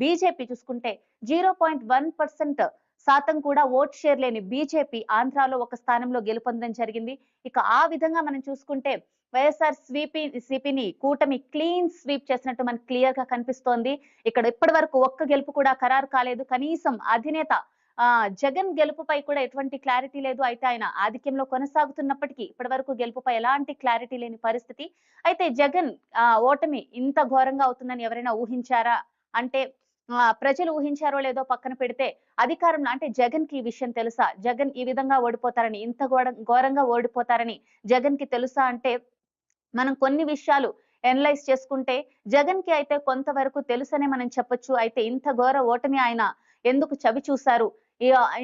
BJP చూసుకుంటే zero point one percent శాతం కూడా ఓట్ షేర్ లేని బీజేపీ ఆంధ్రాలో ఒక స్థానంలో గెలుపొందడం జరిగింది. ఇక ఆ విధంగా మనం చూసుకుంటే వైఎస్ఆర్ స్వీపీ సిపిని కూటమి క్లీన్ స్వీప్ చేసినట్టు మనకు క్లియర్గా కనిపిస్తోంది. ఇక్కడ ఇప్పటి వరకు ఒక్క గెలుపు కూడా ఖరారు కాలేదు. కనీసం అధినేత ఆ జగన్ గెలుపుపై కూడా ఎటువంటి క్లారిటీ లేదు. అయితే ఆయన ఆధిక్యంలో కొనసాగుతున్నప్పటికీ ఇప్పటి వరకు గెలుపుపై ఎలాంటి క్లారిటీ లేని పరిస్థితి. అయితే జగన్ ఆ ఓటమి ఇంత ఘోరంగా అవుతుందని ఎవరైనా ఊహించారా? అంటే ప్రజలు ఊహించారో లేదో పక్కన పెడితే అధికారంలో అంటే జగన్కి ఈ విషయం తెలుసా? జగన్ ఈ విధంగా ఓడిపోతారని ఇంత ఘోరంగా ఓడిపోతారని జగన్కి తెలుసా అంటే మనం కొన్ని విషయాలు ఎనలైజ్ చేసుకుంటే జగన్కి అయితే కొంతవరకు తెలుసనే మనం చెప్పొచ్చు. అయితే ఇంత ఘోర ఓటమి ఆయన ఎందుకు చవి చూశారు?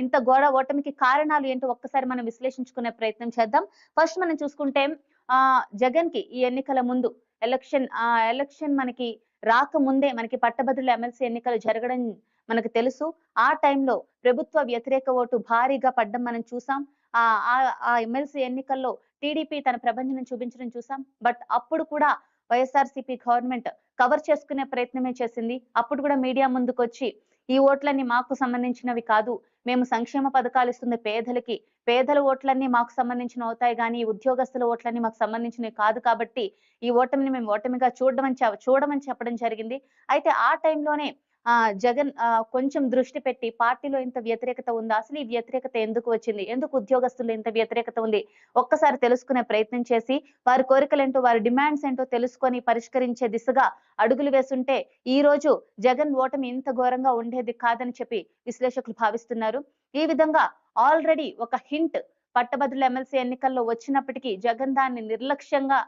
ఇంత ఘోర ఓటమికి కారణాలు ఏంటో ఒక్కసారి మనం విశ్లేషించుకునే ప్రయత్నం చేద్దాం. ఫస్ట్ మనం చూసుకుంటే ఆ జగన్కి ఈ ఎన్నికల ముందు ఎలక్షన్ ఆ ఎలక్షన్ మనకి రాకముందే మనకి పట్టభద్రుల ఎమ్మెల్సీ ఎన్నికలు జరగడం మనకు తెలుసు. ఆ టైంలో ప్రభుత్వ వ్యతిరేక ఓటు భారీగా పడ్డం మనం చూసాం. ఆ ఆ- ఎమ్మెల్సీ ఎన్నికల్లో టీడీపీ తన ప్రభంజనం చూపించడం చూసాం. బట్ అప్పుడు కూడా వైఎస్ఆర్సీపీ గవర్నమెంట్ కవర్ చేసుకునే ప్రయత్నమే చేసింది. అప్పుడు కూడా మీడియా ముందుకు వచ్చి ఈ ఓట్లన్నీ మాకు సంబంధించినవి కాదు. మేము సంక్షేమ పథకాలు ఇస్తుంది పేదలకి. పేదల ఓట్లన్నీ మాకు సంబంధించిన అవుతాయి కానీ ఈ ఉద్యోగస్తుల ఓట్లన్నీ మాకు సంబంధించినవి కాదు కాబట్టి ఈ ఓటమిని మేము ఓటమిగా చూడమని చూడమని చెప్పడం జరిగింది. అయితే ఆ టైంలోనే ఆ జగన్ ఆ, కొంచెం దృష్టి పెట్టి పార్టీలో ఇంత వ్యతిరేకత ఉందా? అసలు ఈ వ్యతిరేకత ఎందుకు వచ్చింది? ఎందుకు ఉద్యోగస్తుల్లో ఇంత వ్యతిరేకత ఉంది? ఒక్కసారి తెలుసుకునే ప్రయత్నం చేసి వారి కోరికలు ఏంటో వారి డిమాండ్స్ ఏంటో తెలుసుకొని పరిష్కరించే దిశగా అడుగులు వేసుంటే ఈ రోజు జగన్ ఓటమి ఇంత ఘోరంగా ఉండేది కాదని చెప్పి విశ్లేషకులు భావిస్తున్నారు. ఈ విధంగా ఆల్రెడీ ఒక హింట్ పట్టభద్రుల ఎమ్మెల్సీ ఎన్నికల్లో వచ్చినప్పటికీ జగన్ దాన్ని నిర్లక్ష్యంగా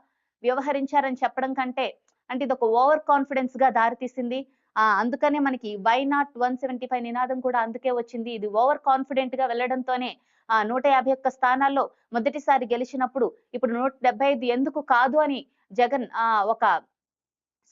వ్యవహరించారని చెప్పడం కంటే అంటే ఇది ఒక ఓవర్ కాన్ఫిడెన్స్గా దారితీసింది. అందుకనే మనకి why not one seventy five నినాదం కూడా అందుకే వచ్చింది. ఇది ఓవర్ కాన్ఫిడెంట్గా వెళ్ళడంతోనే ఆ నూట యాభై ఒక్క స్థానాల్లో మొదటిసారి గెలిచినప్పుడు ఇప్పుడు నూట డెబ్బై ఐదు ఎందుకు కాదు అని జగన్ ఆ ఒక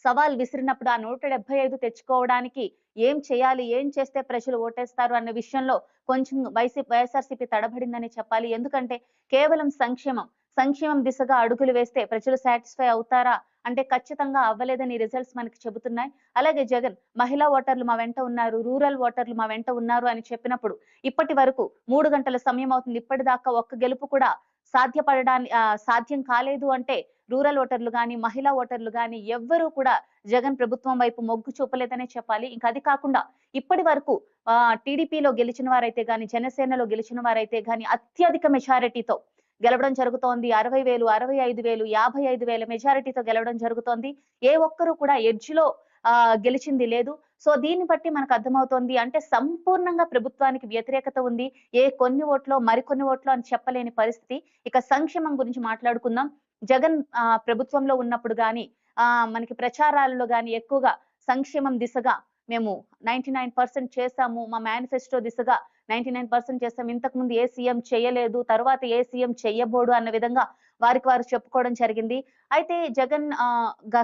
సవాల్ విసిరినప్పుడు ఆ నూట డెబ్బై ఐదు తెచ్చుకోవడానికి ఏం చేయాలి ఏం చేస్తే ప్రజలు ఓటేస్తారు అన్న విషయంలో కొంచెం వైసీపీ వైఎస్ఆర్సీపీ తడబడిందని చెప్పాలి. ఎందుకంటే కేవలం సంక్షేమం సంక్షేమం దిశగా అడుగులు వేస్తే ప్రజలు సాటిస్ఫై అవుతారా అంటే ఖచ్చితంగా అవ్వలేదని రిజల్ట్స్ మనకి చెబుతున్నాయి. అలాగే జగన్ మహిళా ఓటర్లు మా వెంట ఉన్నారు రూరల్ ఓటర్లు మా వెంట ఉన్నారు అని చెప్పినప్పుడు ఇప్పటి వరకు మూడు గంటల సమయం అవుతుంది. ఇప్పటిదాకా ఒక్క గెలుపు కూడా సాధ్యపడడానికి సాధ్యం కాలేదు అంటే రూరల్ ఓటర్లు కానీ మహిళా ఓటర్లు కానీ ఎవ్వరూ కూడా జగన్ ప్రభుత్వం వైపు మొగ్గు చూపలేదనే చెప్పాలి. ఇంకా అది కాకుండా ఇప్పటి వరకు ఆ టీడీపీలో గెలిచిన వారైతే గాని జనసేనలో గెలిచిన వారైతే గాని అత్యధిక మెజారిటీతో గెలవడం జరుగుతోంది. అరవై వేలు అరవై ఐదు వేలు యాభై ఐదు వేల మెజారిటీతో గెలవడం జరుగుతోంది. ఏ ఒక్కరూ కూడా ఎడ్జ్లో ఆ గెలిచింది లేదు. సో దీన్ని బట్టి మనకు అర్థమవుతోంది అంటే సంపూర్ణంగా ప్రభుత్వానికి వ్యతిరేకత ఉంది. ఏ కొన్ని ఓట్లో మరికొన్ని ఓట్లో అని చెప్పలేని పరిస్థితి. ఇక సంక్షేమం గురించి మాట్లాడుకుందాం. జగన్ ఆ, ప్రభుత్వంలో ఉన్నప్పుడు గాని ఆ మనకి ప్రచారాలలో గాని ఎక్కువగా సంక్షేమం దిశగా మేము నైన్టీ నైన్ పర్సెంట్ చేశాము. మా మేనిఫెస్టో దిశగా నైన్టీ నైన్ పర్సెంట్ చేస్తాం. ఇంతకు ముందు ఏ సీఎం చేయలేదు తర్వాత ఏ సీఎం చెయ్యబోడు అన్న విధంగా వారికి వారు చెప్పుకోవడం జరిగింది. అయితే జగన్ ఆ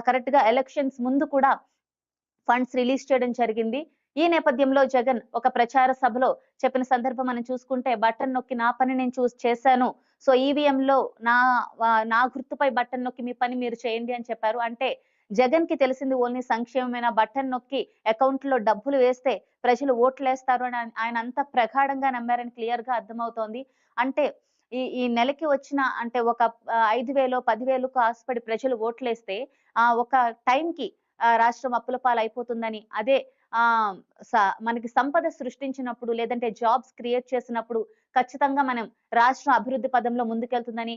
కరెక్ట్గా ఎలక్షన్స్ ముందు కూడా ఫండ్స్ రిలీజ్ చేయడం జరిగింది. ఈ నేపథ్యంలో జగన్ ఒక ప్రచార సభలో చెప్పిన సందర్భం మనం చూసుకుంటే బటన్ నొక్కి నా పని నేను చూసి చేశాను. సో ఈవీఎంలో నా నా గుర్తుపై బటన్ నొక్కి మీ పని మీరు చేయండి అని చెప్పారు. అంటే జగన్కి తెలిసింది ఓన్లీ సంక్షేమమైన? బటన్ నొక్కి అకౌంట్లో డబ్బులు వేస్తే ప్రజలు ఓట్లు వేస్తారు అని ఆయన- అంత ప్రగాఢంగా నమ్మారని క్లియర్గా అర్థమవుతోంది. అంటే ఈ ఈ నెలకి వచ్చిన అంటే ఒక ఐదు వేలు పదివేలకు ఆశపడి ప్రజలు ఓట్లేస్తే ఆ ఒక టైంకి రాష్ట్రం అప్పుల పాలైపోతుందని అదే ఆ స- మనకి సంపద సృష్టించినప్పుడు లేదంటే జాబ్స్ క్రియేట్ చేసినప్పుడు ఖచ్చితంగా మనం రాష్ట్రం అభివృద్ధి పదంలో ముందుకెళ్తుందని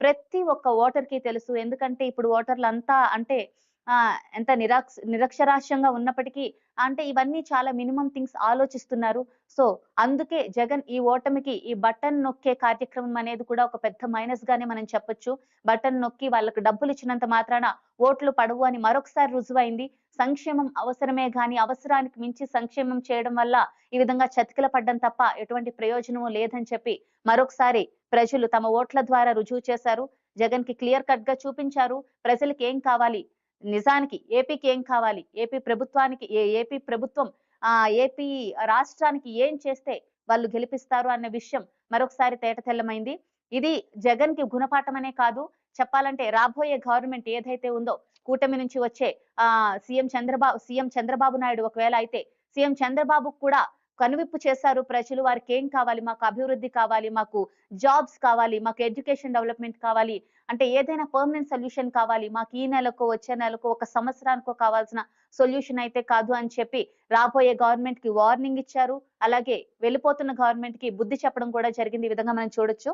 ప్రతి ఒక్క ఓటర్కి తెలుసు. ఎందుకంటే ఇప్పుడు ఓటర్లు అంతా అంటే ఆ ఎంత నిరాక్ష నిరక్షరాస్యంగా ఉన్నప్పటికీ అంటే ఇవన్నీ చాలా మినిమం థింగ్స్ ఆలోచిస్తున్నారు. సో అందుకే జగన్ ఈ ఓటమికి ఈ బటన్ నొక్కే కార్యక్రమం అనేది కూడా ఒక పెద్ద మైనస్ గానే మనం చెప్పొచ్చు. బటన్ నొక్కి వాళ్ళకు డబ్బులు ఇచ్చినంత మాత్రాన ఓట్లు పడవు అని మరొకసారి రుజువైంది. సంక్షేమం అవసరమే గాని అవసరానికి మించి సంక్షేమం చేయడం వల్ల ఈ విధంగా చతికిల పడ్డం తప్ప ఎటువంటి ప్రయోజనము లేదని చెప్పి మరొకసారి ప్రజలు తమ ఓట్ల ద్వారా రుజువు చేశారు. జగన్కి క్లియర్ కట్గా చూపించారు. ప్రజలకు ఏం కావాలి? నిజానికి ఏపీకి ఏం కావాలి? ఏపీ ప్రభుత్వానికి ఏ- ఏపీ ప్రభుత్వం ఆ ఏపీ రాష్ట్రానికి ఏం చేస్తే వాళ్ళు గెలిపిస్తారు అన్న విషయం మరొకసారి తేటతెల్లమైంది ఇది జగన్కి గుణపాఠమనే కాదు. చెప్పాలంటే రాబోయే గవర్నమెంట్ ఏదైతే ఉందో కూటమి నుంచి వచ్చే ఆ సీఎం చంద్రబాబు సీఎం చంద్రబాబు నాయుడు ఒకవేళ అయితే సీఎం చంద్రబాబు కూడా కనువిప్పు చేశారు. ప్రజలు వారికి ఏం కావాలి? మాకు అభివృద్ధి కావాలి. మాకు జాబ్స్ కావాలి. మాకు ఎడ్యుకేషన్ డెవలప్మెంట్ కావాలి. అంటే ఏదైనా పర్మనెంట్ సొల్యూషన్ కావాలి. మాకు ఈ నెలకు వచ్చే నెలకు ఒక సంవత్సరానికో కావాల్సిన సొల్యూషన్ అయితే కాదు అని చెప్పి రాబోయే గవర్నమెంట్కి వార్నింగ్ ఇచ్చారు. అలాగే వెళ్ళిపోతున్న గవర్నమెంట్కి బుద్ధి చెప్పడం కూడా జరిగింది. ఈ విధంగా మనం చూడొచ్చు.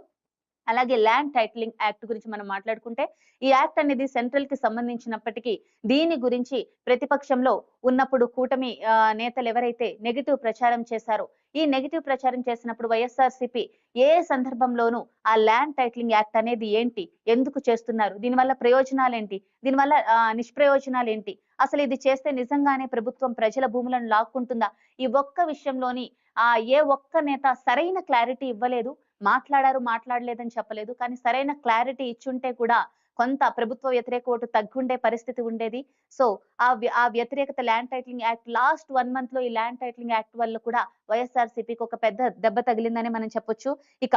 అలాగే ల్యాండ్ టైటిలింగ్ యాక్ట్ గురించి మనం మాట్లాడుకుంటే ఈ యాక్ట్ అనేది సెంట్రల్కి సంబంధించినప్పటికీ దీని గురించి ప్రతిపక్షంలో ఉన్నప్పుడు కూటమి ఆ, నేతలు ఎవరైతే నెగిటివ్ ప్రచారం చేశారో ఈ నెగిటివ్ ప్రచారం చేసినప్పుడు వైఎస్ఆర్సీపీ ఏ సందర్భంలోనూ ఆ ల్యాండ్ టైటిలింగ్ యాక్ట్ అనేది ఏంటి ఎందుకు చేస్తున్నారు దీనివల్ల ప్రయోజనాలు ఏంటి దీనివల్ల ఆ, నిష్ప్రయోజనాలు ఏంటి అసలు ఇది చేస్తే నిజంగానే ప్రభుత్వం ప్రజల భూములను లాక్కుంటుందా ఈ ఒక్క విషయంలోని ఆ ఏ ఒక్క నేత సరైన క్లారిటీ ఇవ్వలేదు మాట్లాడారు మాట్లాడలేదని చెప్పలేదు. కానీ సరైన క్లారిటీ ఇచ్చుంటే కూడా కొంత ప్రభుత్వ వ్యతిరేక ఓటు తగ్గుండే పరిస్థితి ఉండేది. సో ఆ వ్య- ఆ వ్యతిరేకత land titling act last one మంత్లో ఈ ల్యాండ్ టైటిలింగ్ యాక్ట్ వల్ల కూడా వైఎస్ఆర్సీపీకి ఒక పెద్ద దెబ్బ తగిలిందని మనం చెప్పొచ్చు. ఇక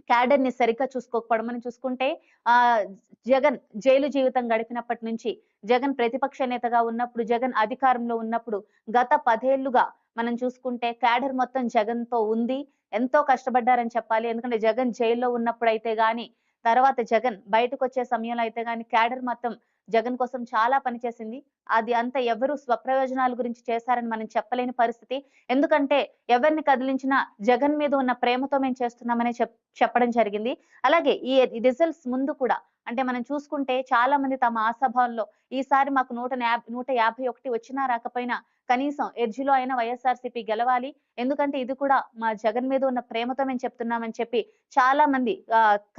క్యాడర్ని సరిగ్గా చూసుకోకపోవడం మనం చూసుకుంటే ఆ జగన్ జైలు జీవితం గడిపినప్పటి నుంచి జగన్ ప్రతిపక్ష నేతగా ఉన్నప్పుడు జగన్ అధికారంలో ఉన్నప్పుడు గత పదేళ్ళుగా మనం చూసుకుంటే క్యాడర్ మొత్తం జగన్తో ఉంది. ఎంతో కష్టపడ్డారని చెప్పాలి. ఎందుకంటే జగన్ జైల్లో ఉన్నప్పుడు అయితే గాని తర్వాత జగన్ బయటకు వచ్చే సమయంలో అయితే గాని క్యాడర్ మొత్తం జగన్ కోసం చాలా పనిచేసింది అది అంత ఎవరు స్వప్రయోజనాల గురించి చేశారని మనం చెప్పలేని పరిస్థితి. ఎందుకంటే ఎవరిని కదిలించినా జగన్ మీద ఉన్న ప్రేమతో మేము చేస్తున్నామని చెప్ చెప్పడం జరిగింది. అలాగే ఈ రిజల్ట్స్ ముందు కూడా అంటే మనం చూసుకుంటే చాలా మంది తమ ఆశాభావంలో ఈసారి మాకు నూట యాభై నూట యాభై ఒకటి వచ్చినా రాకపోయినా కనీసం ఎర్జిలో అయినా వైఎస్ఆర్సీపీ గెలవాలి. ఎందుకంటే ఇది కూడా మా జగన్ మీద ఉన్న ప్రేమతో మేము చెప్తున్నామని చెప్పి చాలా మంది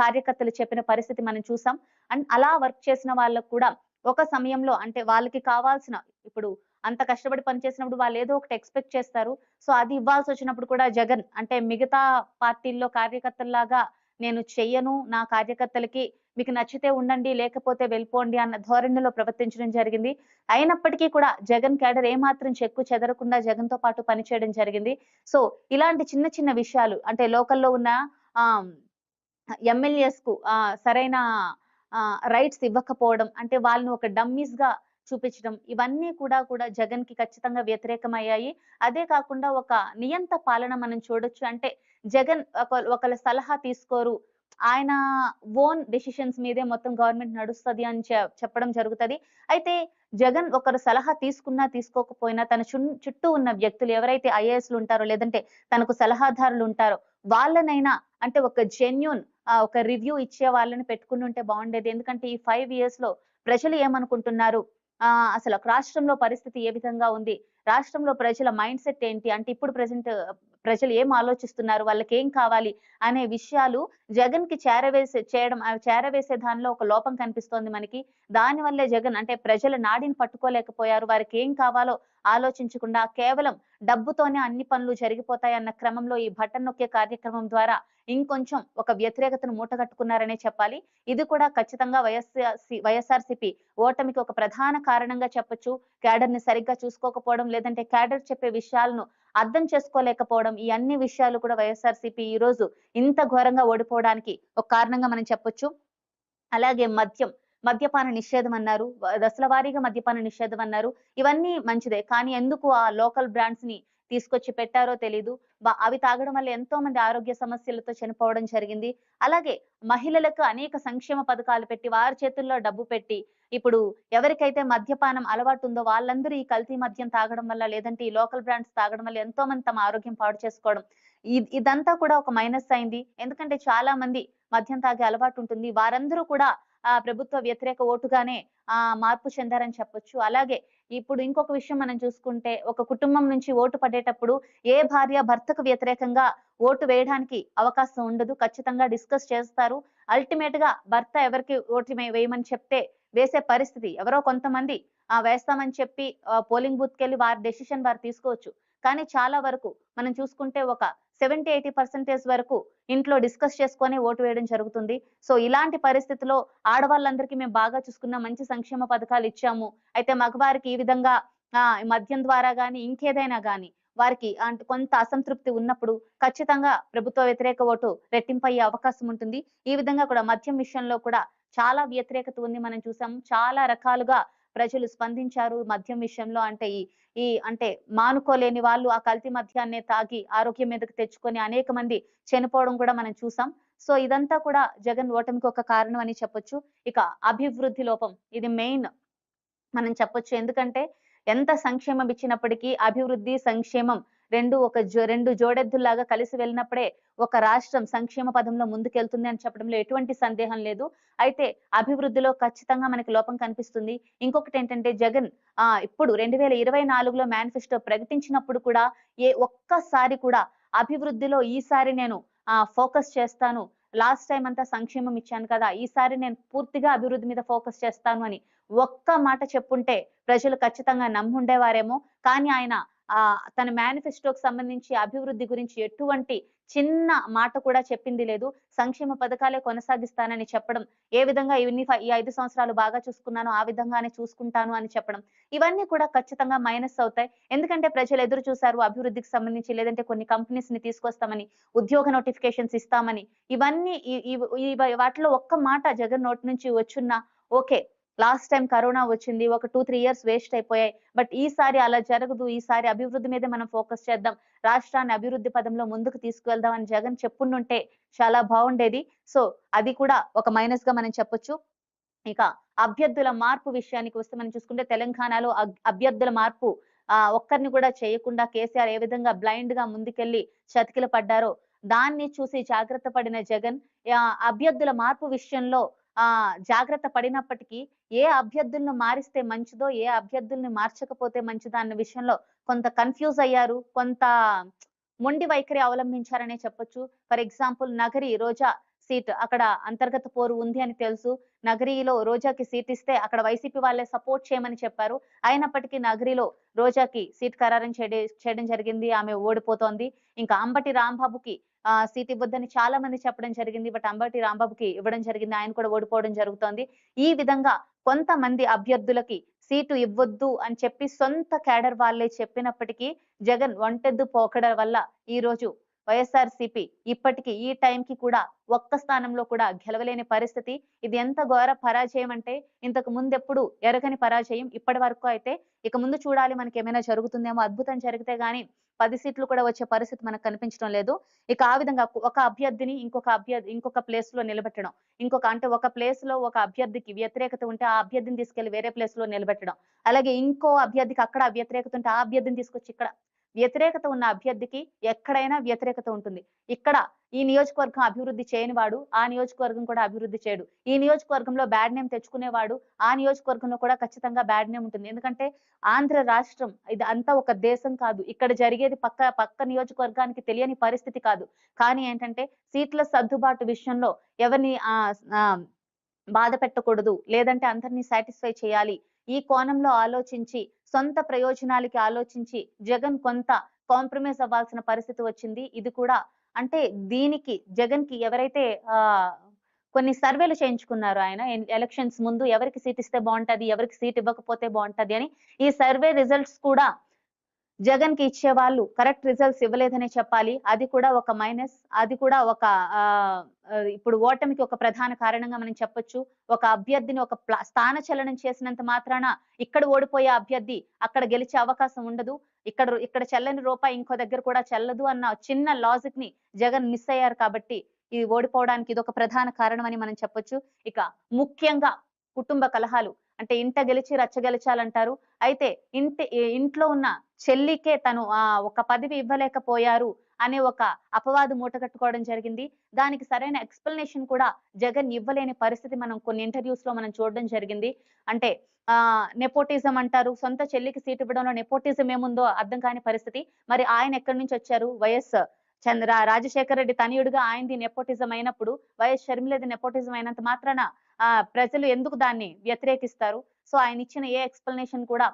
కార్యకర్తలు చెప్పిన పరిస్థితి మనం చూసాం. అండ్ అలా వర్క్ చేసిన వాళ్ళకు కూడా ఒక సమయంలో అంటే వాళ్ళకి కావాల్సిన ఇప్పుడు అంత కష్టపడి పనిచేసినప్పుడు వాళ్ళు ఏదో ఒకటి ఎక్స్పెక్ట్ చేస్తారు. సో అది ఇవ్వాల్సి వచ్చినప్పుడు కూడా జగన్ అంటే మిగతా పార్టీల్లో కార్యకర్తల్లాగా నేను చెయ్యను నా కార్యకర్తలకి మీకు నచ్చితే ఉండండి లేకపోతే వెళ్ళిపోండి అన్న ధోరణిలో ప్రవర్తించడం జరిగింది. అయినప్పటికీ కూడా జగన్ క్యాడర్ ఏమాత్రం చెక్కు చెదరకుండా జగన్తో పాటు పనిచేయడం జరిగింది. సో ఇలాంటి చిన్న చిన్న విషయాలు అంటే లోకల్లో ఉన్న ఆ ఎమ్మెల్యేస్కు ఆ సరైన రైట్స్ ఇవ్వకపోవడం అంటే వాళ్ళని ఒక డమ్మీస్గా చూపించడం ఇవన్నీ కూడా కూడా జగన్కి ఖచ్చితంగా వ్యతిరేకమయ్యాయి. అదే కాకుండా ఒక నియంత పాలన మనం చూడొచ్చు అంటే జగన్ ఒక ఒకళ్ళ సలహా తీసుకోరు ఆయన ఓన్ డెసిషన్స్ మీదే మొత్తం గవర్నమెంట్ నడుస్తది అని చెప్పడం జరుగుతది. అయితే జగన్ ఒకరు సలహా తీసుకున్నా తీసుకోకపోయినా తన చుట్టూ ఉన్న వ్యక్తులు ఎవరైతే ఐఏఎస్లు ఉంటారో లేదంటే తనకు సలహాదారులు ఉంటారో వాళ్ళనైనా అంటే ఒక జెన్యున్ ఒక రివ్యూ ఇచ్చే వాళ్ళని పెట్టుకుని ఉంటే బాగుండేది. ఎందుకంటే ఈ ఫైవ్ ఇయర్స్లో ప్రజలు ఏమనుకుంటున్నారు? ఆ అసలు ఒక రాష్ట్రంలో పరిస్థితి ఏ విధంగా ఉంది? రాష్ట్రంలో ప్రజల మైండ్ సెట్ ఏంటి? అంటే ఇప్పుడు ప్రజెంట్ ప్రజలు ఏం ఆలోచిస్తున్నారు? వాళ్ళకి ఏం కావాలి? అనే విషయాలు జగన్కి చేరవేసే చేయడం చేరవేసే దానిలో ఒక లోపం కనిపిస్తోంది మనకి. దాని వల్లే జగన్ అంటే ప్రజల నాడిని పట్టుకోలేకపోయారు. వారికి ఏం కావాలో ఆలోచించకుండా కేవలం డబ్బుతోనే అన్ని పనులు జరిగిపోతాయన్న క్రమంలో ఈ బటన్ నొక్కే కార్యక్రమం ద్వారా ఇంకొంచెం ఒక వ్యతిరేకతను మూటగట్టుకున్నారనే చెప్పాలి. ఇది కూడా ఖచ్చితంగా వైఎస్ఆర్ వైఎస్ఆర్సీపీ ఓటమికి ఒక ప్రధాన కారణంగా చెప్పొచ్చు. క్యాడర్ని సరిగ్గా చూసుకోకపోవడం లేదంటే క్యాడర్ చెప్పే విషయాలను అర్థం చేసుకోలేకపోవడం ఈ అన్ని విషయాలు కూడా వైఎస్ఆర్సీపీ ఈ రోజు ఇంత ఘోరంగా ఓడిపోవడానికి ఒక కారణంగా మనం చెప్పొచ్చు. అలాగే మద్యం మద్యపాన నిషేధం అన్నారు. దశల వారీగా మద్యపాన నిషేధం అన్నారు. ఇవన్నీ మంచిదే. కానీ ఎందుకు ఆ లోకల్ బ్రాండ్స్ని తీసుకొచ్చి పెట్టారో తెలీదు. అవి తాగడం వల్ల ఎంతో మంది ఆరోగ్య సమస్యలతో చనిపోవడం జరిగింది. అలాగే మహిళలకు అనేక సంక్షేమ పథకాలు పెట్టి వారి చేతుల్లో డబ్బు పెట్టి ఇప్పుడు ఎవరికైతే మద్యపానం అలవాటు ఉందో వాళ్ళందరూ ఈ కల్తీ మద్యం తాగడం వల్ల లేదంటే ఈ లోకల్ బ్రాండ్స్ తాగడం వల్ల ఎంతో మంది తమ ఆరోగ్యం పాడు చేసుకోవడం. ఇదంతా కూడా ఒక మైనస్ అయింది. ఎందుకంటే చాలా మంది మద్యం తాగే అలవాటు ఉంటుంది. వారందరూ కూడా ఆ ప్రభుత్వ వ్యతిరేక ఓటుగానే ఆ మార్పు చెందారని చెప్పొచ్చు. అలాగే ఇప్పుడు ఇంకొక విషయం మనం చూసుకుంటే ఒక కుటుంబం నుంచి ఓటు పడేటప్పుడు ఏ భార్య భర్తకు వ్యతిరేకంగా ఓటు వేయడానికి అవకాశం ఉండదు. ఖచ్చితంగా డిస్కస్ చేస్తారు. అల్టిమేట్గా భర్త ఎవరికి ఓటు వేయమని చెప్తే వేసే పరిస్థితి ఎవరో కొంతమంది ఆ వేస్తామని చెప్పి పోలింగ్ బూత్ కెళ్ళి వారి డెసిషన్ వారు తీసుకోవచ్చు. కానీ చాలా వరకు మనం చూసుకుంటే ఒక సెవెంటీ ఎయిటీ పర్సెంటేజ్ వరకు ఇంట్లో డిస్కస్ చేసుకొని ఓటు వేయడం జరుగుతుంది. సో ఇలాంటి పరిస్థితిలో ఆడవాళ్ళందరికీ మేము బాగా చూసుకున్న మంచి సంక్షేమ పథకాలు ఇచ్చాము. అయితే మగవారికి ఈ విధంగా ఆ మద్యం ద్వారా గాని ఇంకేదైనా గాని వారికి అంటే కొంత అసంతృప్తి ఉన్నప్పుడు ఖచ్చితంగా ప్రభుత్వ వ్యతిరేక ఓటు రెట్టింపయ్యే అవకాశం ఉంటుంది. ఈ విధంగా కూడా మద్యం విషయంలో కూడా చాలా వ్యతిరేకత ఉంది మనం చూసాం చాలా రకాలుగా ప్రజలు స్పందించారు మద్యం విషయంలో. అంటే ఈ ఈ అంటే మానుకోలేని వాళ్ళు ఆ కల్తీ మద్యాన్నే తాగి ఆరోగ్యం మీదకి తెచ్చుకొని అనేక మంది చనిపోవడం కూడా మనం చూసాం. సో ఇదంతా కూడా జగన్ ఓటమికి ఒక కారణం అని చెప్పొచ్చు. ఇక అభివృద్ధి లోపం ఇది మెయిన్ మనం చెప్పొచ్చు. ఎందుకంటే ఎంత సంక్షేమం ఇచ్చినప్పటికీ అభివృద్ధి సంక్షేమం రెండు ఒక జో రెండు జోడెద్దుల్లాగా కలిసి వెళ్ళినప్పుడే ఒక రాష్ట్రం సంక్షేమ పదంలో ముందుకెళ్తుంది అని చెప్పడంలో ఎటువంటి సందేహం లేదు. అయితే అభివృద్ధిలో ఖచ్చితంగా మనకి లోపం కనిపిస్తుంది. ఇంకొకటి ఏంటంటే జగన్ ఆ ఇప్పుడు రెండు వేల ఇరవై నాలుగులో మేనిఫెస్టో ప్రకటించినప్పుడు కూడా ఏ ఒక్కసారి కూడా అభివృద్ధిలో ఈసారి నేను ఆ ఫోకస్ చేస్తాను. లాస్ట్ టైం అంతా సంక్షేమం ఇచ్చాను కదా ఈసారి నేను పూర్తిగా అభివృద్ధి మీద ఫోకస్ చేస్తాను అని ఒక్క మాట చెప్పుంటే ప్రజలు ఖచ్చితంగా నమ్ముండేవారేమో. కానీ ఆయన ఆ తన మేనిఫెస్టోకి సంబంధించి అభివృద్ధి గురించి ఎటువంటి చిన్న మాట కూడా చెప్పింది లేదు. సంక్షేమ పథకాలే కొనసాగిస్తానని చెప్పడం ఏ విధంగా ఇవన్నీ ఈ ఐదు సంవత్సరాలు బాగా చూసుకున్నానో ఆ విధంగానే చూసుకుంటాను అని చెప్పడం ఇవన్నీ కూడా ఖచ్చితంగా మైనస్ అవుతాయి. ఎందుకంటే ప్రజలు ఎదురు చూశారు అభివృద్ధికి సంబంధించి లేదంటే కొన్ని కంపెనీస్ని తీసుకొస్తామని ఉద్యోగ నోటిఫికేషన్స్ ఇస్తామని ఇవన్నీ వాటిలో ఒక్క మాట జగన్ నోటి నుంచి వచ్చున్నా ఓకే. లాస్ట్ టైం కరోనా వచ్చింది ఒక టూ త్రీ ఇయర్స్ వేస్ట్ అయిపోయాయి. బట్ ఈసారి అలా జరగదు ఈసారి అభివృద్ధి మీదే మనం ఫోకస్ చేద్దాం. రాష్ట్రాన్ని అభివృద్ధి పదంలో ముందుకు తీసుకువెళ్దాం అని జగన్ చెప్పుండుంటే చాలా బాగుండేది. సో అది కూడా ఒక మైనస్గా మనం చెప్పొచ్చు. ఇక అభ్యర్థుల మార్పు విషయానికి వస్తే మనం చూసుకుంటే తెలంగాణలో అభ్యర్థుల మార్పు ఆ ఒక్కరిని కూడా చేయకుండా కేసీఆర్ ఏ విధంగా బ్లైండ్గా ముందుకెళ్ళి చతికిల పడ్డారో దాన్ని చూసి జాగ్రత్త పడిన జగన్ అభ్యర్థుల మార్పు విషయంలో ఆ జాగ్రత్త పడినప్పటికీ ఏ అభ్యర్థులను మారిస్తే మంచిదో ఏ అభ్యర్థుల్ని మార్చకపోతే మంచిదో అన్న విషయంలో కొంత కన్ఫ్యూజ్ అయ్యారు. కొంత మొండి వైఖరి అవలంబించారనే చెప్పొచ్చు. For example Nagari Roja seat అక్కడ అంతర్గత పోరు ఉంది అని తెలుసు. నగరిలో రోజాకి సీట్ ఇస్తే అక్కడ వైసీపీ వాళ్ళే సపోర్ట్ చేయమని చెప్పారు. అయినప్పటికీ నగరిలో రోజాకి సీట్ ఖరారం చేయడం చేయడం జరిగింది. ఆమె ఓడిపోతోంది. ఇంకా అంబటి రాంబాబుకి ఆ సీట్ ఇవ్వద్దని చాలా మంది చెప్పడం జరిగింది. బట్ అంబటి రాంబాబుకి ఇవ్వడం జరిగింది. ఆయన కూడా ఓడిపోవడం జరుగుతోంది. ఈ విధంగా కొంతమంది అభ్యర్థులకి సీటు ఇవ్వద్దు అని చెప్పి సొంత కేడర్ వాళ్ళే చెప్పినప్పటికీ జగన్ ఒంటెద్దు పోకడ వల్ల ఈ రోజు వైఎస్ఆర్ సిపి ఇప్పటికి ఈ టైంకి కూడా ఒక్క స్థానంలో కూడా గెలవలేని పరిస్థితి. ఇది ఎంత ఘోర పరాజయం అంటే ఇంతకు ముందెప్పుడు ఎరగని పరాజయం. ఇప్పటి వరకు అయితే ఇక ముందు చూడాలి మనకి ఏమైనా జరుగుతుందేమో అద్భుతం జరిగితే గానీ పది సీట్లు కూడా వచ్చే పరిస్థితి మనకు కనిపించడం లేదు. ఇక ఆ విధంగా ఒక అభ్యర్థిని ఇంకొక అభ్యర్థి ఇంకొక ప్లేస్లో నిలబెట్టడం. ఇంకొక అంటే ఒక ప్లేస్లో ఒక అభ్యర్థికి వ్యతిరేకత ఉంటే ఆ అభ్యర్థిని తీసుకెళ్ళి వేరే ప్లేస్లో నిలబెట్టడం. అలాగే ఇంకో అభ్యర్థికి అక్కడ వ్యతిరేకత ఉంటే ఆ అభ్యర్థిని తీసుకొచ్చి ఇక్కడ వ్యతిరేకత ఉన్న అభ్యర్థికి ఎక్కడైనా వ్యతిరేకత ఉంటుంది. ఇక్కడ ఈ నియోజకవర్గం అభివృద్ధి చేయని వాడు ఆ నియోజకవర్గం కూడా అభివృద్ధి చేయడు. ఈ నియోజకవర్గంలో బ్యాడ్ నేమ్ తెచ్చుకునేవాడు ఆ నియోజకవర్గంలో కూడా ఖచ్చితంగా బ్యాడ్ నేమ్ ఉంటుంది. ఎందుకంటే ఆంధ్ర రాష్ట్రం ఇది అంతా ఒక దేశం కాదు. ఇక్కడ జరిగేది పక్క పక్క నియోజకవర్గానికి తెలియని పరిస్థితి కాదు. కానీ ఏంటంటే సీట్ల సర్దుబాటు విషయంలో ఎవరిని ఆ బాధ పెట్టకూడదు. లేదంటే అందరినీ సాటిస్ఫై చేయాలి. ఈ కోణంలో ఆలోచించి సొంత ప్రయోజనాలకి ఆలోచించి జగన్ కొంత కాంప్రమైజ్ అవ్వాల్సిన పరిస్థితి వచ్చింది. ఇది కూడా అంటే దీనికి జగన్కి ఎవరైతే ఆ కొన్ని సర్వేలు చేయించుకున్నారు ఆయన ఎలక్షన్స్ ముందు ఎవరికి సీట్ ఇస్తే బాగుంటది ఎవరికి సీట్ ఇవ్వకపోతే బాగుంటది అని ఈ సర్వే రిజల్ట్స్ కూడా జగన్కి ఇచ్చే వాళ్ళు కరెక్ట్ రిజల్ట్స్ ఇవ్వలేదనే చెప్పాలి. అది కూడా ఒక మైనస్. అది కూడా ఒక ఇప్పుడు ఓటమికి ఒక ప్రధాన కారణంగా మనం చెప్పొచ్చు. ఒక అభ్యర్థిని ఒక స్థాన చలనం చేసినంత మాత్రాన ఇక్కడ ఓడిపోయే అభ్యర్థి అక్కడ గెలిచే అవకాశం ఉండదు. ఇక్కడ ఇక్కడ చెల్లని రూపాయి ఇంకో దగ్గర కూడా చెల్లదు అన్న చిన్న లాజిక్ని జగన్ మిస్ అయ్యారు కాబట్టి ఇది ఓడిపోవడానికి ఇది ఒక ప్రధాన కారణం అని మనం చెప్పొచ్చు. ఇక ముఖ్యంగా కుటుంబ కలహాలు. అంటే ఇంట గెలిచి రచ్చ గెలిచాలంటారు. అయితే ఇంటి ఇంట్లో ఉన్న చెల్లికే తను ఆ ఒక పదవి ఇవ్వలేకపోయారు అనే ఒక అపవాదు మూటగట్టుకోవడం జరిగింది. దానికి సరైన ఎక్స్ప్లెనేషన్ కూడా జగన్ ఇవ్వలేని పరిస్థితి మనం కొన్ని ఇంటర్వ్యూస్లో మనం చూడడం జరిగింది. అంటే ఆ నెపోటిజం అంటారు సొంత చెల్లికి సీట్ ఇవ్వడంలో నెపోటిజం ఏముందో అర్థం కాని పరిస్థితి. మరి ఆయన ఎక్కడి నుంచి వచ్చారు? వైఎస్ చంద్ర రాజశేఖర రెడ్డి తనయుడిగా ఆయనది నెపోటిజం అయినప్పుడు వైఎస్ షర్మిలది నెపోటిజం అయినంత మాత్రాన ఆ ప్రజలు ఎందుకు దాన్ని వ్యతిరేకిస్తారు? సో ఆయన ఇచ్చిన ఏ ఎక్స్ప్లెనేషన్ కూడా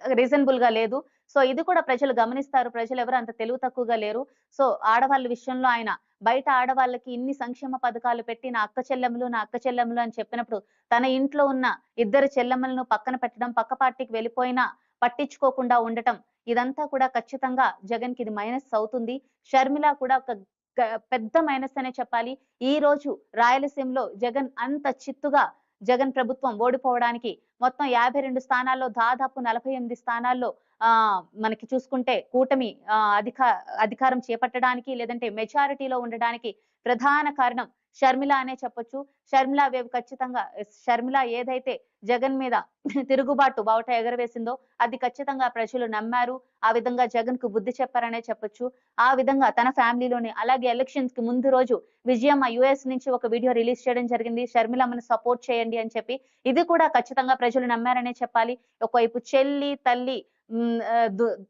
రీజనబుల్గా లేదు. సో ఇది కూడా ప్రజలు గమనిస్తారు. ప్రజలు ఎవరు అంత తెలివి తక్కువగా లేరు. సో ఆడవాళ్ళ విషయంలో ఆయన బయట ఆడవాళ్ళకి ఇన్ని సంక్షేమ పథకాలు పెట్టి నా అక్క చెల్లెములు నా అక్క చెల్లెములు అని చెప్పినప్పుడు తన ఇంట్లో ఉన్న ఇద్దరు చెల్లెమ్మలను పక్కన పెట్టడం పక్క పార్టీకి వెళ్ళిపోయినా పట్టించుకోకుండా ఉండటం ఇదంతా కూడా ఖచ్చితంగా జగన్కి ఇది మైనస్ అవుతుంది. షర్మిల కూడా ఒక పెద్ద మైనస్ అనే చెప్పాలి. ఈ రోజు రాయలసీమలో జగన్ అంత చిత్తుగా జగన్ ప్రభుత్వం ఓడిపోవడానికి మొత్తం యాభై రెండు స్థానాల్లో దాదాపు నలభై ఎనిమిది స్థానాల్లో మనకి చూసుకుంటే కూటమి ఆ అధిక అధికారం చేపట్టడానికి లేదంటే మెజారిటీలో ఉండడానికి ప్రధాన కారణం షర్మిల అనే చెప్పొచ్చు. షర్మిల వేవ్ ఖచ్చితంగా షర్మిల ఏదైతే జగన్ మీద తిరుగుబాటు బావుట ఎగరవేసిందో అది ఖచ్చితంగా ప్రజలు నమ్మారు. ఆ విధంగా జగన్కు బుద్ధి చెప్పారనే చెప్పొచ్చు. ఆ విధంగా తన ఫ్యామిలీలోని అలాగే ఎలక్షన్స్కి ముందు రోజు విజయమ్మ యుఎస్ నుంచి ఒక వీడియో రిలీజ్ చేయడం జరిగింది. షర్మిలమ్మని సపోర్ట్ చేయండి అని చెప్పి. ఇది కూడా ఖచ్చితంగా ప్రజలు నమ్మారనే చెప్పాలి. ఒకవైపు చెల్లి తల్లి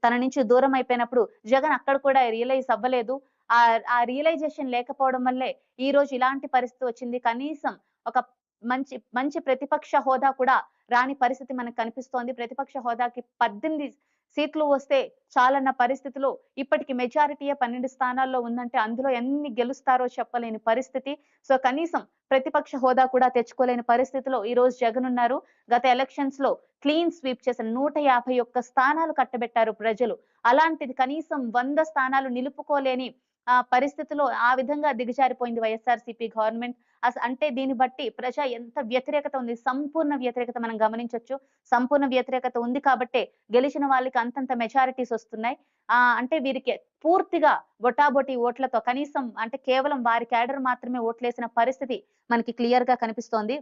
తన నుంచి దూరం అయిపోయినప్పుడు జగన్ అక్కడ కూడా రియలైజ్ అవ్వలేదు. ఆ ఆ రియలైజేషన్ లేకపోవడం వల్లే ఈ రోజు ఇలాంటి పరిస్థితి వచ్చింది. కనీసం ఒక మంచి మంచి ప్రతిపక్ష హోదా కూడా రాని పరిస్థితి మనకు కనిపిస్తోంది. ప్రతిపక్ష హోదాకి పద్దెనిమిది సీట్లు వస్తే చాలన్న పరిస్థితిలో ఇప్పటికి మెజారిటీయే పన్నెండు స్థానాల్లో ఉందంటే అందులో ఎన్ని గెలుస్తారో చెప్పలేని పరిస్థితి. సో కనీసం ప్రతిపక్ష హోదా కూడా తెచ్చుకోలేని పరిస్థితిలో ఈ రోజు జగన్ ఉన్నారు గత ఎలక్షన్స్లో క్లీన్ స్వీప్ చేసిన నూట యాభై ఒక్క స్థానాలు కట్టబెట్టారు ప్రజలు. అలాంటిది కనీసం వంద స్థానాలు నిలుపుకోలేని ఆ పరిస్థితిలో ఆ విధంగా దిగజారిపోయింది వైఎస్ఆర్సీపీ గవర్నమెంట్. అంటే దీన్ని బట్టి ప్రజ ఎంత వ్యతిరేకత ఉంది. సంపూర్ణ వ్యతిరేకత మనం గమనించవచ్చు సంపూర్ణ వ్యతిరేకత ఉంది కాబట్టే గెలిచిన వాళ్ళకి అంతంత మెజారిటీస్ వస్తున్నాయి. ఆ అంటే వీరికి పూర్తిగా బొటాబొటి ఓట్లతో కనీసం అంటే కేవలం వారి క్యాడర్ మాత్రమే ఓట్లేసిన పరిస్థితి మనకి క్లియర్గా కనిపిస్తోంది.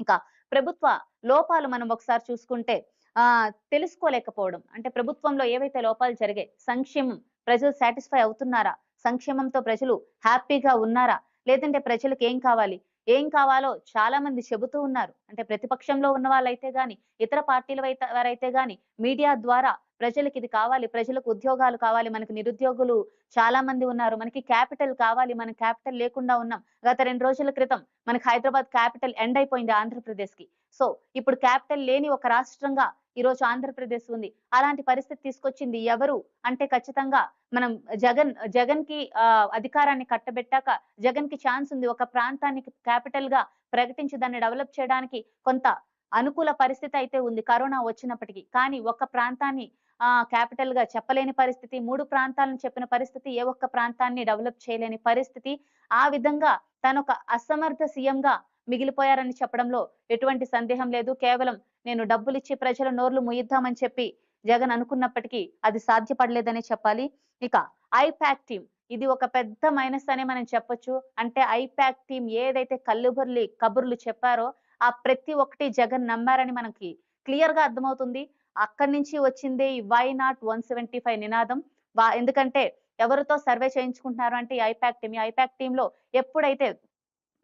ఇంకా ప్రభుత్వ లోపాలు మనం ఒకసారి చూసుకుంటే ఆ తెలుసుకోలేకపోవడం. అంటే ప్రభుత్వంలో ఏవైతే లోపాలు జరిగాయి సంక్షేమం ప్రజలు సాటిస్ఫై అవుతున్నారా? సంక్షేమంతో ప్రజలు హ్యాపీగా ఉన్నారా? లేదంటే ప్రజలకు ఏం కావాలి? ఏం కావాలో చాలా మంది చెబుతూ ఉన్నారు. అంటే ప్రతిపక్షంలో ఉన్న వాళ్ళైతే గాని ఇతర పార్టీల వారైతే గాని మీడియా ద్వారా ప్రజలకు ఇది కావాలి ప్రజలకు ఉద్యోగాలు కావాలి మనకి నిరుద్యోగులు చాలా మంది ఉన్నారు. మనకి క్యాపిటల్ కావాలి మనం క్యాపిటల్ లేకుండా ఉన్నాం. గత రెండు రోజుల క్రితం మనకి హైదరాబాద్ క్యాపిటల్ ఎండ్ అయిపోయింది ఆంధ్రప్రదేశ్కి సో ఇప్పుడు క్యాపిటల్ లేని ఒక రాష్ట్రంగా ఈ రోజు ఆంధ్రప్రదేశ్ ఉంది. అలాంటి పరిస్థితి తీసుకొచ్చింది ఎవరు? అంటే ఖచ్చితంగా మనం జగన్ జగన్కి ఆ, అధికారాన్ని కట్టబెట్టాక జగన్కి ఛాన్స్ ఉంది. ఒక ప్రాంతాన్ని క్యాపిటల్గా ప్రకటించి దాన్ని డెవలప్ చేయడానికి కొంత అనుకూల పరిస్థితి అయితే ఉంది కరోనా వచ్చినప్పటికీ. కానీ ఒక ప్రాంతాన్ని ఆ క్యాపిటల్గా చెప్పలేని పరిస్థితి మూడు ప్రాంతాలను చెప్పిన పరిస్థితి ఏ ఒక్క ప్రాంతాన్ని డెవలప్ చేయలేని పరిస్థితి ఆ విధంగా తను ఒక అసమర్థ సీఎం గా మిగిలిపోయారని చెప్పడంలో ఎటువంటి సందేహం లేదు. కేవలం నేను డబ్బులు ఇచ్చి ప్రజల నోర్లు ముయిద్దామని చెప్పి జగన్ అనుకున్నప్పటికీ అది సాధ్యపడలేదనే చెప్పాలి. ఇక ఐపాక్ టీం ఇది ఒక పెద్ద మైనస్ అనే మనం చెప్పొచ్చు. అంటే ఐపాక్ టీం ఏదైతే కల్లుబుర్లి కబుర్లు చెప్పారో ఆ ప్రతి ఒక్కటి జగన్ నమ్మారని మనకి క్లియర్గా అర్థమవుతుంది. అక్కడి నుంచి వచ్చిందే ఈ why not one seventy five నినాదం. వా- ఎందుకంటే ఎవరితో సర్వే చేయించుకుంటున్నారు అంటే ఈ ఐపాక్ టీం ఈ ఐపాక్ టీమ్లో ఎప్పుడైతే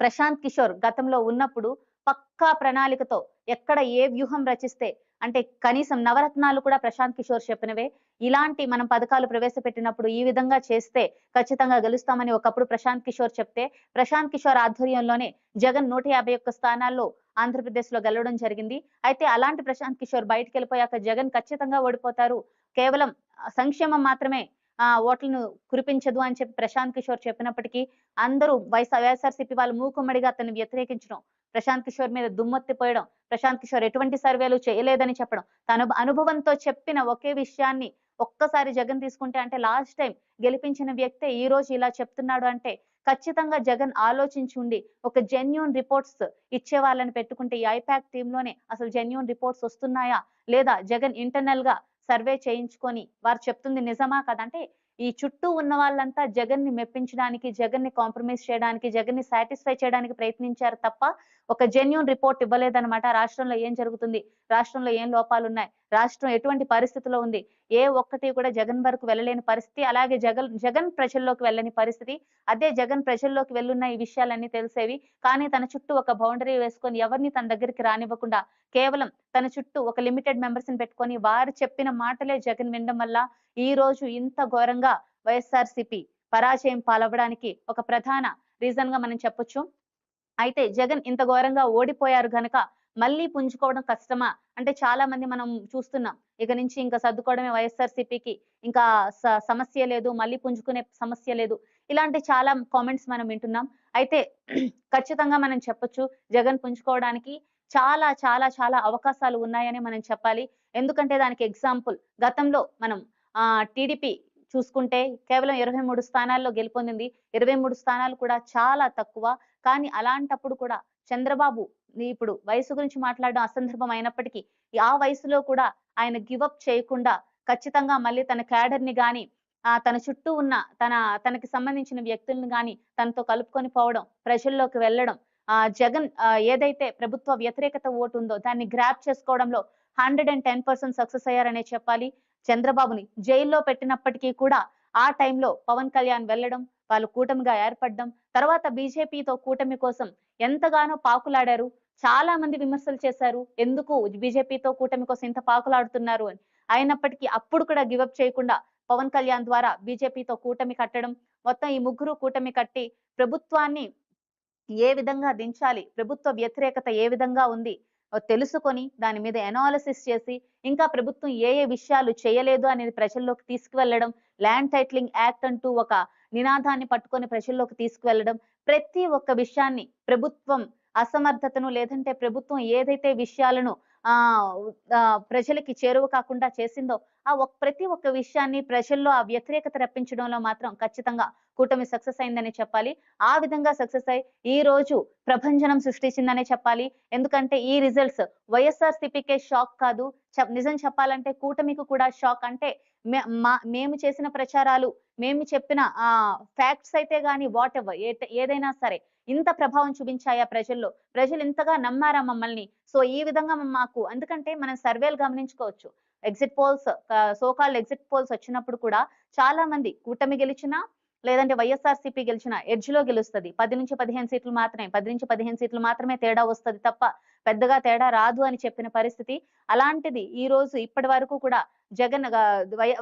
ప్రశాంత్ కిషోర్ గతంలో ఉన్నప్పుడు పక్కా ప్రణాళికతో ఎక్కడ ఏ వ్యూహం రచిస్తే అంటే కనీసం నవరత్నాలు కూడా ప్రశాంత్ కిషోర్ చెప్పినవే. ఇలాంటి మనం పథకాలు ప్రవేశపెట్టినప్పుడు ఈ విధంగా చేస్తే ఖచ్చితంగా గెలుస్తామని ఒకప్పుడు ప్రశాంత్ కిషోర్ చెప్తే ప్రశాంత్ కిషోర్ ఆధ్వర్యంలోనే జగన్ నూట యాభై ఒక్క స్థానాల్లో ఆంధ్రప్రదేశ్లో గెలవడం జరిగింది. అయితే అలాంటి ప్రశాంత్ కిషోర్ బయటకు వెళ్ళిపోయాక జగన్ ఖచ్చితంగా ఓడిపోతారు. కేవలం సంక్షేమం మాత్రమే ఆ ఓట్లను కురిపించదు అని చెప్పి ప్రశాంత్ కిషోర్ చెప్పినప్పటికీ అందరూ వైఎస్ వైఎస్ఆర్సీపీ వాళ్ళు మూకుమ్మడిగా అతన్ని వ్యతిరేకించడం ప్రశాంత్ కిషోర్ మీద దుమ్మెత్తిపోయడం ప్రశాంత్ కిషోర్ ఎటువంటి సర్వేలు చేయలేదని చెప్పడం తన అనుభవంతో చెప్పిన ఒకే విషయాన్ని ఒక్కసారి జగన్ తీసుకుంటే అంటే లాస్ట్ టైం గెలిపించిన వ్యక్తే ఈ రోజు ఇలా చెప్తున్నాడు అంటే ఖచ్చితంగా జగన్ ఆలోచించి ఉండి ఒక జెన్యున్ రిపోర్ట్స్ ఇచ్చే వాళ్ళని పెట్టుకుంటే ఈ ఐపాక్ టీమ్లోనే అసలు జెన్యున్ రిపోర్ట్స్ వస్తున్నాయా? లేదా జగన్ ఇంటర్నల్గా సర్వే చేయించుకొని వారు చెప్తుంది నిజమా కదంటే ఈ చుట్టూ ఉన్న వాళ్ళంతా జగన్ని మెప్పించడానికి జగన్ని కాంప్రమైజ్ చేయడానికి జగన్ని సాటిస్ఫై చేయడానికి ప్రయత్నించారు తప్ప ఒక జెన్యున్ రిపోర్ట్ ఇవ్వలేదన్నమాట. రాష్ట్రంలో ఏం జరుగుతుంది? రాష్ట్రంలో ఏం లోపాలు ఉన్నాయి రాష్ట్రం ఎటువంటి పరిస్థితిలో ఉంది? ఏ ఒక్కటి కూడా జగన్ వరకు వెళ్ళలేని పరిస్థితి అలాగే జగన్ జగన్ ప్రజల్లోకి వెళ్ళని పరిస్థితి అదే జగన్ ప్రజల్లోకి వెళ్ళున్న ఈ విషయాలన్నీ తెలిసేవి. కానీ తన చుట్టూ ఒక బౌండరీ వేసుకొని ఎవరిని తన దగ్గరికి రానివ్వకుండా కేవలం తన చుట్టూ ఒక లిమిటెడ్ మెంబర్స్ని పెట్టుకొని వారు చెప్పిన మాటలే జగన్ వినడం వల్ల ఈ రోజు ఇంత ఘోరంగా వైఎస్ఆర్సిపి పరాజయం పాలవ్వడానికి ఒక ప్రధాన రీజన్గా మనం చెప్పొచ్చు. అయితే జగన్ ఇంత ఘోరంగా ఓడిపోయారు గనక మళ్ళీ పుంజుకోవడం కష్టమా? అంటే చాలా మంది మనం చూస్తున్నాం. ఇక నుంచి ఇంకా సర్దుకోవడమే వైఎస్ఆర్సీపీకి ఇంకా సమస్య లేదు మళ్ళీ పుంజుకునే సమస్య లేదు. ఇలాంటి చాలా కామెంట్స్ మనం వింటున్నాం. అయితే ఖచ్చితంగా మనం చెప్పొచ్చు జగన్ పుంజుకోవడానికి చాలా చాలా చాలా అవకాశాలు ఉన్నాయని మనం చెప్పాలి. ఎందుకంటే దానికి ఎగ్జాంపుల్ గతంలో మనం ఆ టీడీపీ చూసుకుంటే కేవలం ఇరవై మూడు స్థానాల్లో గెలుపొందింది. ఇరవై మూడు స్థానాలు కూడా చాలా తక్కువ. కానీ అలాంటప్పుడు కూడా చంద్రబాబు ఇప్పుడు వయసు గురించి మాట్లాడడం అసందర్భం అయినప్పటికీ ఆ వయసులో కూడా ఆయన గివప్ చేయకుండా ఖచ్చితంగా మళ్ళీ తన క్యాడర్ని గాని ఆ తన చుట్టూ ఉన్న తన తనకి సంబంధించిన వ్యక్తులను గాని తనతో కలుపుకొని పోవడం ప్రజల్లోకి వెళ్ళడం ఆ జగన్ ఏదైతే ప్రభుత్వ వ్యతిరేకత ఓటు ఉందో దాన్ని గ్రాప్ చేసుకోవడంలో hundred and ten percent success అయ్యారనే చెప్పాలి. చంద్రబాబుని జైల్లో పెట్టినప్పటికీ కూడా ఆ టైంలో పవన్ కళ్యాణ్ వెళ్ళడం వాళ్ళు కూటమిగా ఏర్పడడం తర్వాత బీజేపీతో కూటమి కోసం ఎంతగానో పాకులాడారు చాలా మంది విమర్శలు చేశారు ఎందుకు బీజేపీతో కూటమి కోసం ఇంత పాకులాడుతున్నారు అని. అయినప్పటికీ అప్పుడు కూడా గివప్ చేయకుండా పవన్ కళ్యాణ్ ద్వారా బీజేపీతో కూటమి కట్టడం మొత్తం ఈ ముగ్గురు కూటమి కట్టి ప్రభుత్వాన్ని ఏ విధంగా దించాలి ప్రభుత్వ వ్యతిరేకత ఏ విధంగా ఉంది తెలుసుకొని దాని మీద ఎనాలసిస్ చేసి ఇంకా ప్రభుత్వం ఏ ఏ విషయాలు చేయలేదు అనేది ప్రజల్లోకి తీసుకువెళ్ళడం ల్యాండ్ టైటిలింగ్ యాక్ట్ అంటూ ఒక నినాదాన్ని పట్టుకొని ప్రజల్లోకి తీసుకువెళ్ళడం ప్రతి ఒక్క విషయాన్ని ప్రభుత్వం అసమర్థతను లేదంటే ప్రభుత్వం ఏదైతే విషయాలను ఆ ప్రజలకి చేరువ కాకుండా చేసిందో ఆ ఒక్ ప్రతి ఒక్క విషయాన్ని ప్రజల్లో ఆ వ్యతిరేకత రప్పించడంలో మాత్రం ఖచ్చితంగా కూటమి సక్సెస్ అయిందని చెప్పాలి. ఆ విధంగా సక్సెస్ అయి ఈ రోజు ప్రభంజనం సృష్టించిందనే చెప్పాలి. ఎందుకంటే ఈ రిజల్ట్స్ వైఎస్ఆర్ సిపికే షాక్ కాదు. నిజం చెప్పాలంటే కూటమికి కూడా షాక్. అంటే మేము చేసిన ప్రచారాలు మేము చెప్పిన ఆ ఫ్యాక్ట్స్ అయితే గాని వాట్ ఎవర్ ఏదైనా సరే ఇంత ప్రభావం చూపించాయా ప్రజల్లో. ప్రజలు ఇంతగా నమ్మారా మమ్మల్ని? సో ఈ విధంగా మాకు ఎందుకంటే మనం సర్వేలు గమనించుకోవచ్చు. Exit polls so called exit polls వచ్చినప్పుడు కూడా చాలా మంది కూటమి గెలిచినా లేదంటే వైఎస్ఆర్సీపీ గెలిచిన ఎడ్జ్లో గెలుస్తుంది. పది నుంచి పదిహేను సీట్లు మాత్రమే పది నుంచి పదిహేను సీట్లు మాత్రమే తేడా వస్తుంది తప్ప పెద్దగా తేడా రాదు అని చెప్పిన పరిస్థితి. అలాంటిది ఈ రోజు ఇప్పటి వరకు కూడా జగన్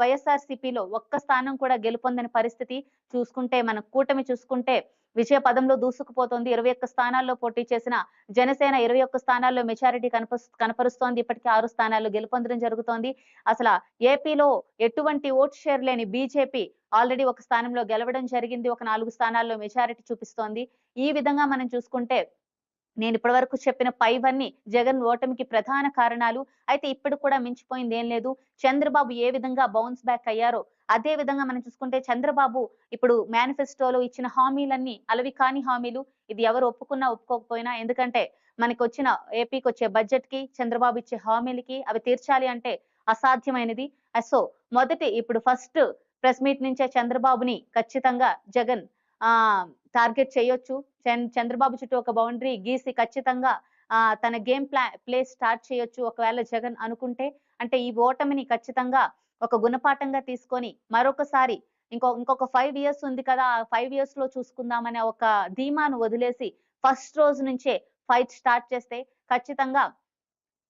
వైఎస్ఆర్ సిపిలో ఒక్క స్థానం కూడా గెలుపొందని పరిస్థితి చూసుకుంటే మన కూటమి చూసుకుంటే విజయ పదంలో దూసుకుపోతోంది. ఇరవై ఒక్క స్థానాల్లో పోటీ చేసిన జనసేన ఇరవై ఒక్క స్థానాల్లో మెజారిటీ కనప కనపరుస్తోంది. ఇప్పటికీ ఆరు స్థానాల్లో గెలుపొందడం జరుగుతోంది. అసలు ఏపీలో ఎటువంటి ఓట్ షేర్ లేని బీజేపీ ఆల్రెడీ ఒక స్థానంలో గెలవడం జరిగింది. ఒక నాలుగు స్థానాల్లో మెజారిటీ చూపిస్తోంది. ఈ విధంగా మనం చూసుకుంటే నేను ఇప్పటి వరకు చెప్పిన పైవన్నీ జగన్ ఓటమికి ప్రధాన కారణాలు. అయితే ఇప్పుడు కూడా మించిపోయింది ఏం లేదు. చంద్రబాబు ఏ విధంగా బౌన్స్ బ్యాక్ అయ్యారో అదే విధంగా మనం చూసుకుంటే చంద్రబాబు ఇప్పుడు మేనిఫెస్టోలో ఇచ్చిన హామీలన్నీ అలవి కాని హామీలు. ఇది ఎవరు ఒప్పుకున్నా ఒప్పుకోకపోయినా ఎందుకంటే మనకి వచ్చిన ఏపీకి వచ్చే బడ్జెట్కి చంద్రబాబు ఇచ్చే హామీలకి అవి తీర్చాలి అంటే అసాధ్యమైనది. సో మొదటి ఇప్పుడు ఫస్ట్ ప్రెస్ మీట్ నుంచే చంద్రబాబుని ఖచ్చితంగా జగన్ ఆ టార్గెట్ చేయొచ్చు. చంద్రబాబు చుట్టూ ఒక బౌండరీ గీసి ఖచ్చితంగా ఆ తన గేమ్ ప్లా ప్లే స్టార్ట్ చేయొచ్చు ఒకవేళ జగన్ అనుకుంటే. అంటే ఈ ఓటమిని ఖచ్చితంగా ఒక గుణపాఠంగా తీసుకొని మరొకసారి ఇంకో ఇంకొక ఫైవ్ ఇయర్స్ ఉంది కదా ఆ ఫైవ్ ఇయర్స్లో చూసుకుందామనే ఒక ధీమాను వదిలేసి ఫస్ట్ రోజు నుంచే ఫైట్ స్టార్ట్ చేస్తే ఖచ్చితంగా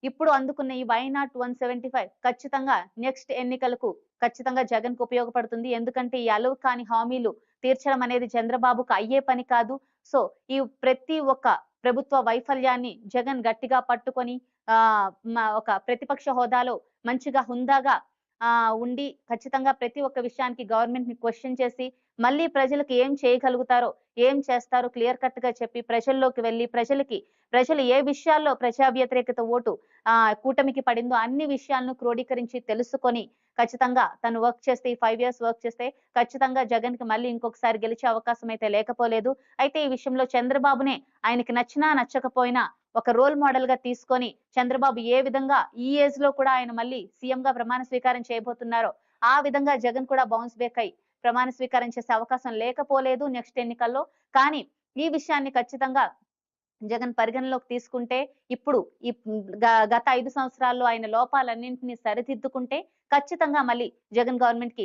ఇప్పుడు అందుకున్న ఈ why not one seventy five ఖచ్చితంగా నెక్స్ట్ ఎన్నికలకు ఖచ్చితంగా జగన్కు ఉపయోగపడుతుంది. ఎందుకంటే ఈ అలవు కాని హామీలు తీర్చడం అనేది చంద్రబాబుకు అయ్యే పని కాదు. సో ఈ ప్రతి ఒక్క ప్రభుత్వ వైఫల్యాన్ని జగన్ గట్టిగా పట్టుకొని ఆ ఒక ప్రతిపక్ష హోదాలో మంచిగా హుందాగా ఆ ఉండి ఖచ్చితంగా ప్రతి ఒక్క విషయానికి గవర్నమెంట్ని క్వశ్చన్ చేసి మళ్ళీ ప్రజలకు ఏం చేయగలుగుతారో ఏం చేస్తారో క్లియర్ కట్గా చెప్పి ప్రజల్లోకి వెళ్ళి ప్రజలకి ప్రజలు ఏ విషయాల్లో ప్రజా వ్యతిరేకత ఓటు ఆ కూటమికి పడిందో అన్ని విషయాలను క్రోడీకరించి తెలుసుకొని ఖచ్చితంగా తను వర్క్ చేస్తే ఈ ఫైవ్ ఇయర్స్ వర్క్ చేస్తే ఖచ్చితంగా జగన్కి మళ్ళీ ఇంకొకసారి గెలిచే అవకాశం అయితే లేకపోలేదు. అయితే ఈ విషయంలో చంద్రబాబునే ఆయనకి నచ్చినా నచ్చకపోయినా ఒక రోల్ మోడల్గా తీసుకొని చంద్రబాబు ఏ విధంగా ఈ ఏజ్లో కూడా ఆయన మళ్ళీ సీఎం గా ప్రమాణ స్వీకారం చేయబోతున్నారో ఆ విధంగా జగన్ కూడా బౌన్స్ బ్యాక్ అయి ప్రమాణ స్వీకారం చేసే అవకాశం లేకపోలేదు నెక్స్ట్ ఎన్నికల్లో. కానీ ఈ విషయాన్ని ఖచ్చితంగా జగన్ పరిగణలోకి తీసుకుంటే ఇప్పుడు ఈ గ- గత ఐదు సంవత్సరాల్లో ఆయన లోపాలన్నింటినీ సరిదిద్దుకుంటే ఖచ్చితంగా మళ్ళీ జగన్ గవర్నమెంట్కి